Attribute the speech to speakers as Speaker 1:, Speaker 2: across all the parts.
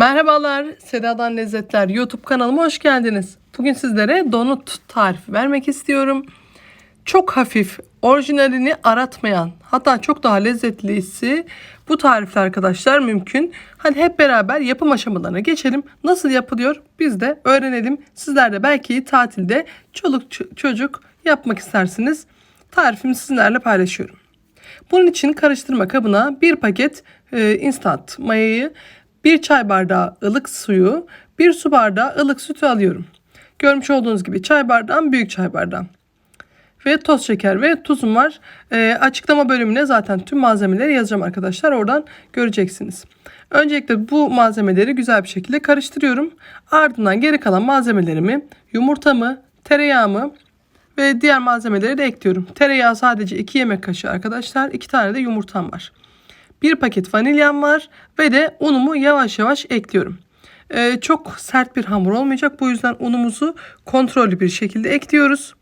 Speaker 1: Merhabalar, Seda'dan Lezzetler YouTube kanalıma hoş geldiniz. Bugün sizlere donut tarifi vermek istiyorum. Çok hafif, orijinalini aratmayan, hatta çok daha lezzetlisi bu tarifler arkadaşlar mümkün. Hadi hep beraber yapım aşamalarına geçelim. Nasıl yapılıyor biz de öğrenelim. Sizler de belki tatilde çoluk çocuk yapmak istersiniz. Tarifimi sizlerle paylaşıyorum. Bunun için karıştırma kabına bir paket e, instant mayayı, bir çay bardağı ılık suyu, bir su bardağı ılık sütü alıyorum. Görmüş olduğunuz gibi çay bardağım büyük çay bardağım. Ve toz şeker ve tuzum var. E, açıklama bölümüne zaten tüm malzemeleri yazacağım arkadaşlar. Oradan göreceksiniz. Öncelikle bu malzemeleri güzel bir şekilde karıştırıyorum. Ardından geri kalan malzemelerimi, yumurtamı, tereyağımı, ve diğer malzemeleri de ekliyorum. Tereyağı sadece 2 yemek kaşığı arkadaşlar. 2 tane de yumurtam var. 1 paket vanilyam var ve de unumu yavaş yavaş ekliyorum. Ee, çok sert bir hamur olmayacak. Bu yüzden unumuzu kontrollü bir şekilde ekliyoruz.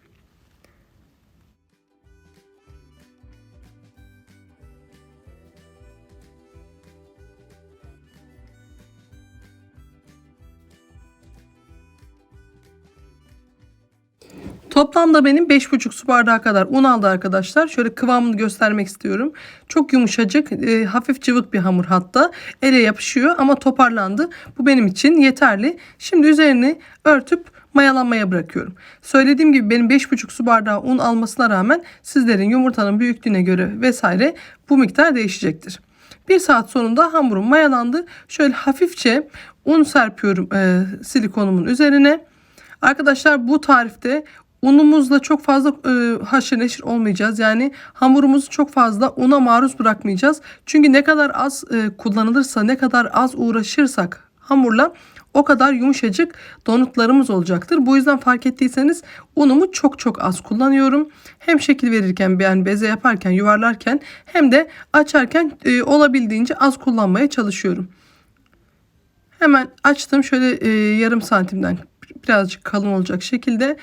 Speaker 1: Toplamda benim 5,5 su bardağı kadar un aldı arkadaşlar. Şöyle kıvamını göstermek istiyorum. Çok yumuşacık, e, hafif cıvık bir hamur hatta. Ele yapışıyor ama toparlandı. Bu benim için yeterli. Şimdi üzerini örtüp mayalanmaya bırakıyorum. Söylediğim gibi benim 5,5 su bardağı un almasına rağmen sizlerin yumurtanın büyüklüğüne göre vesaire bu miktar değişecektir. Bir saat sonunda hamurum mayalandı. Şöyle hafifçe un serpiyorum e, silikonumun üzerine. Arkadaşlar bu tarifte unumuzla çok fazla e, haşır neşir olmayacağız. Yani hamurumuzu çok fazla una maruz bırakmayacağız. Çünkü ne kadar az e, kullanılırsa, ne kadar az uğraşırsak hamurla o kadar yumuşacık donutlarımız olacaktır. Bu yüzden fark ettiyseniz unumu çok çok az kullanıyorum. Hem şekil verirken yani beze yaparken yuvarlarken hem de açarken e, olabildiğince az kullanmaya çalışıyorum. Hemen açtım şöyle e, yarım santimden birazcık kalın olacak şekilde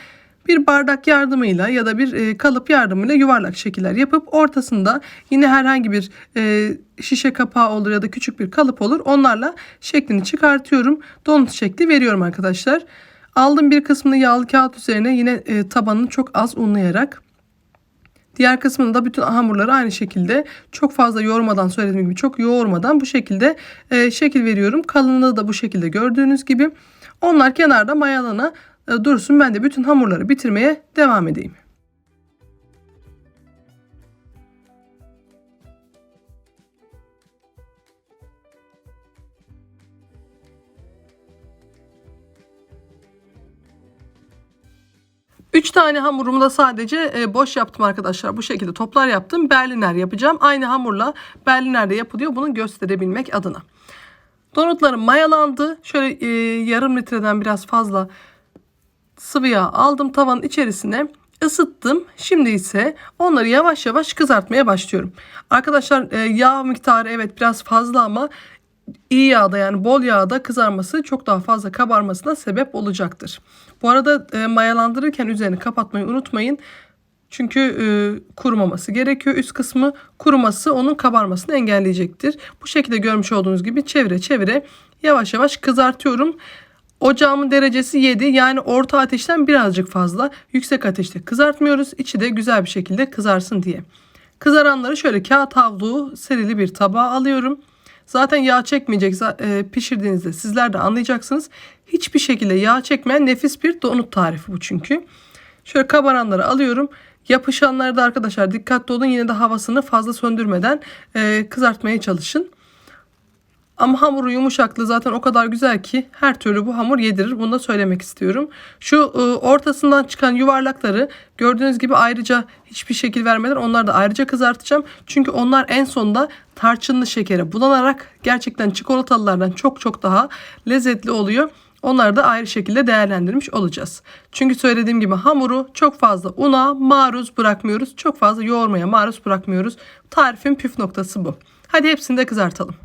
Speaker 1: bir bardak yardımıyla ya da bir e, kalıp yardımıyla yuvarlak şekiller yapıp ortasında yine herhangi bir e, şişe kapağı olur ya da küçük bir kalıp olur. Onlarla şeklini çıkartıyorum. Donut şekli veriyorum arkadaşlar. Aldım bir kısmını yağlı kağıt üzerine yine e, tabanını çok az unlayarak Diğer kısmını da bütün hamurları aynı şekilde çok fazla yoğurmadan söylediğim gibi çok yoğurmadan bu şekilde e, şekil veriyorum. Kalınlığı da bu şekilde gördüğünüz gibi. Onlar kenarda mayalana dursun. Ben de bütün hamurları bitirmeye devam edeyim. Üç tane hamurumu da sadece e, boş yaptım arkadaşlar. Bu şekilde toplar yaptım. Berliner yapacağım. Aynı hamurla Berliner de yapılıyor. Bunu gösterebilmek adına. Donutlarım mayalandı. Şöyle e, yarım litreden biraz fazla sıvı yağ aldım tavanın içerisine ısıttım. Şimdi ise onları yavaş yavaş kızartmaya başlıyorum. Arkadaşlar e, yağ miktarı evet biraz fazla ama iyi yağda yani bol yağda kızarması çok daha fazla kabarmasına sebep olacaktır. Bu arada e, mayalandırırken üzerini kapatmayı unutmayın. Çünkü e, kurumaması gerekiyor. Üst kısmı kuruması onun kabarmasını engelleyecektir. Bu şekilde görmüş olduğunuz gibi çevire çevire yavaş yavaş kızartıyorum. Ocağımın derecesi 7 yani orta ateşten birazcık fazla. Yüksek ateşte kızartmıyoruz. İçi de güzel bir şekilde kızarsın diye. Kızaranları şöyle kağıt havlu serili bir tabağa alıyorum. Zaten yağ çekmeyecek e, pişirdiğinizde sizler de anlayacaksınız. Hiçbir şekilde yağ çekmeyen nefis bir donut tarifi bu çünkü. Şöyle kabaranları alıyorum. Yapışanları da arkadaşlar dikkatli olun. Yine de havasını fazla söndürmeden e, kızartmaya çalışın. Ama hamuru yumuşaklığı zaten o kadar güzel ki her türlü bu hamur yedirir. Bunu da söylemek istiyorum. Şu e, ortasından çıkan yuvarlakları gördüğünüz gibi ayrıca hiçbir şekil vermeden onları da ayrıca kızartacağım. Çünkü onlar en sonunda tarçınlı şekere bulanarak gerçekten çikolatalılardan çok çok daha lezzetli oluyor. Onları da ayrı şekilde değerlendirmiş olacağız. Çünkü söylediğim gibi hamuru çok fazla una maruz bırakmıyoruz. Çok fazla yoğurmaya maruz bırakmıyoruz. Tarifin püf noktası bu. Hadi hepsini de kızartalım.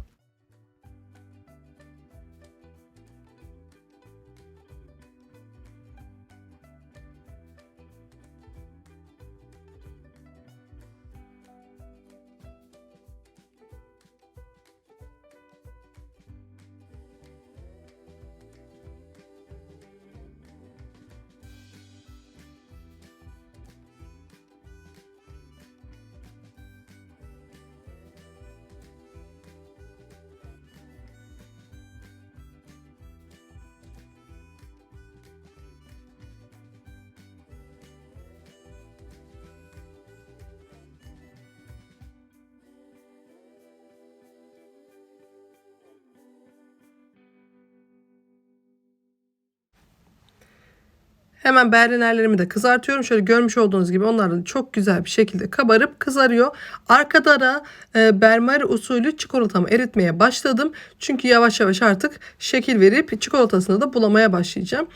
Speaker 1: Hemen berlinerlerimi de kızartıyorum. Şöyle görmüş olduğunuz gibi onlar da çok güzel bir şekilde kabarıp kızarıyor. Arkada da e, bermari usulü çikolatamı eritmeye başladım. Çünkü yavaş yavaş artık şekil verip çikolatasını da bulamaya başlayacağım.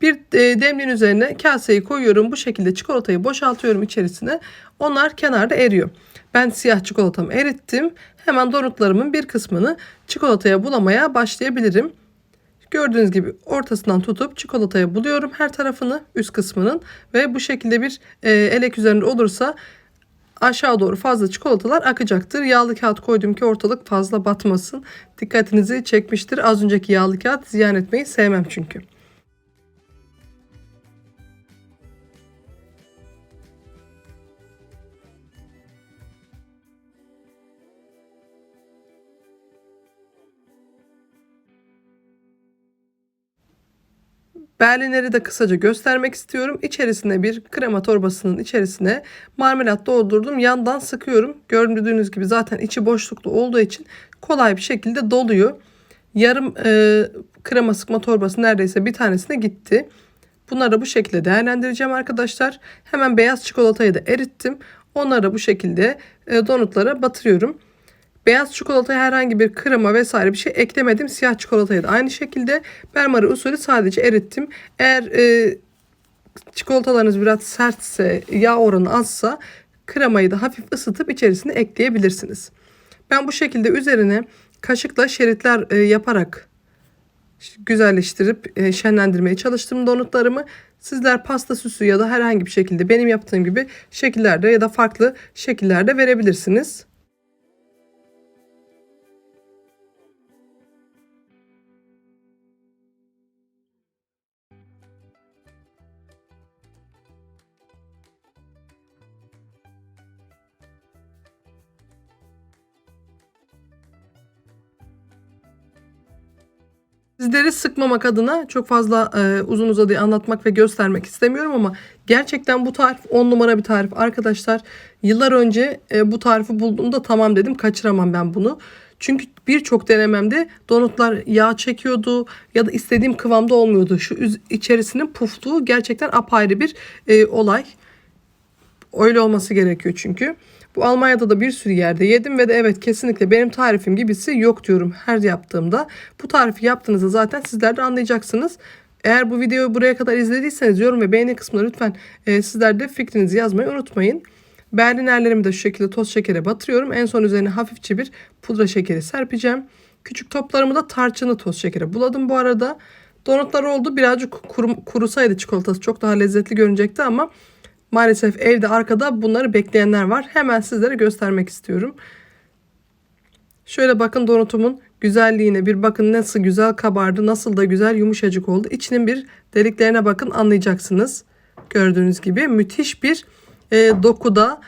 Speaker 1: Bir e, demliğin üzerine kaseyi koyuyorum. Bu şekilde çikolatayı boşaltıyorum içerisine. Onlar kenarda eriyor. Ben siyah çikolatamı erittim. Hemen donutlarımın bir kısmını çikolataya bulamaya başlayabilirim. Gördüğünüz gibi ortasından tutup çikolataya buluyorum her tarafını üst kısmının ve bu şekilde bir e, elek üzerinde olursa aşağı doğru fazla çikolatalar akacaktır. Yağlı kağıt koydum ki ortalık fazla batmasın. Dikkatinizi çekmiştir. Az önceki yağlı kağıt ziyan etmeyi sevmem çünkü. Berlineri de kısaca göstermek istiyorum. İçerisine bir krema torbasının içerisine marmelat doldurdum. Yandan sıkıyorum. Gördüğünüz gibi zaten içi boşluklu olduğu için kolay bir şekilde doluyor. Yarım e, krema sıkma torbası neredeyse bir tanesine gitti. Bunları bu şekilde değerlendireceğim arkadaşlar. Hemen beyaz çikolatayı da erittim. Onları bu şekilde e, donutlara batırıyorum. Beyaz çikolataya herhangi bir krema vesaire bir şey eklemedim. Siyah çikolatayı da aynı şekilde Bermari usulü sadece erittim. Eğer e, çikolatalarınız biraz sertse, yağ oranı azsa kremayı da hafif ısıtıp içerisine ekleyebilirsiniz. Ben bu şekilde üzerine kaşıkla şeritler e, yaparak güzelleştirip e, şenlendirmeye çalıştım donutlarımı. Sizler pasta süsü ya da herhangi bir şekilde benim yaptığım gibi şekillerde ya da farklı şekillerde verebilirsiniz. Sizleri sıkmamak adına çok fazla e, uzun uzadıya anlatmak ve göstermek istemiyorum ama gerçekten bu tarif 10 numara bir tarif arkadaşlar. Yıllar önce e, bu tarifi bulduğumda tamam dedim kaçıramam ben bunu. Çünkü birçok denememde donutlar yağ çekiyordu ya da istediğim kıvamda olmuyordu. Şu içerisinin puftuğu gerçekten apayrı bir e, olay. Öyle olması gerekiyor çünkü. Bu Almanya'da da bir sürü yerde yedim ve de evet kesinlikle benim tarifim gibisi yok diyorum her yaptığımda. Bu tarifi yaptığınızda zaten sizler de anlayacaksınız. Eğer bu videoyu buraya kadar izlediyseniz yorum ve beğeni kısmına lütfen e, sizler de fikrinizi yazmayı unutmayın. Berlinerlerimi de şu şekilde toz şekere batırıyorum. En son üzerine hafifçe bir pudra şekeri serpeceğim. Küçük toplarımı da tarçınlı toz şekere buladım bu arada. Donutlar oldu. Birazcık kuru, kurusaydı çikolatası çok daha lezzetli görünecekti ama Maalesef evde arkada bunları bekleyenler var. Hemen sizlere göstermek istiyorum. Şöyle bakın donutumun güzelliğine bir bakın nasıl güzel kabardı. Nasıl da güzel yumuşacık oldu. İçinin bir deliklerine bakın anlayacaksınız. Gördüğünüz gibi müthiş bir e, dokuda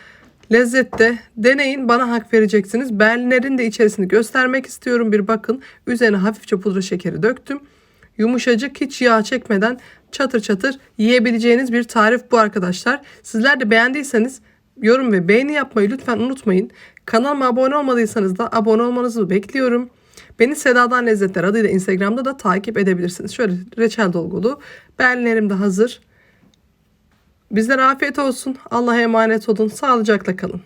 Speaker 1: lezzette deneyin bana hak vereceksiniz. Berlinerin de içerisini göstermek istiyorum. Bir bakın üzerine hafifçe pudra şekeri döktüm. Yumuşacık hiç yağ çekmeden çatır çatır yiyebileceğiniz bir tarif bu arkadaşlar. Sizler de beğendiyseniz yorum ve beğeni yapmayı lütfen unutmayın. Kanalıma abone olmadıysanız da abone olmanızı bekliyorum. Beni Seda'dan Lezzetler adıyla Instagram'da da takip edebilirsiniz. Şöyle reçel dolgulu. Berlinlerim de hazır. Bizlere afiyet olsun. Allah'a emanet olun. Sağlıcakla kalın.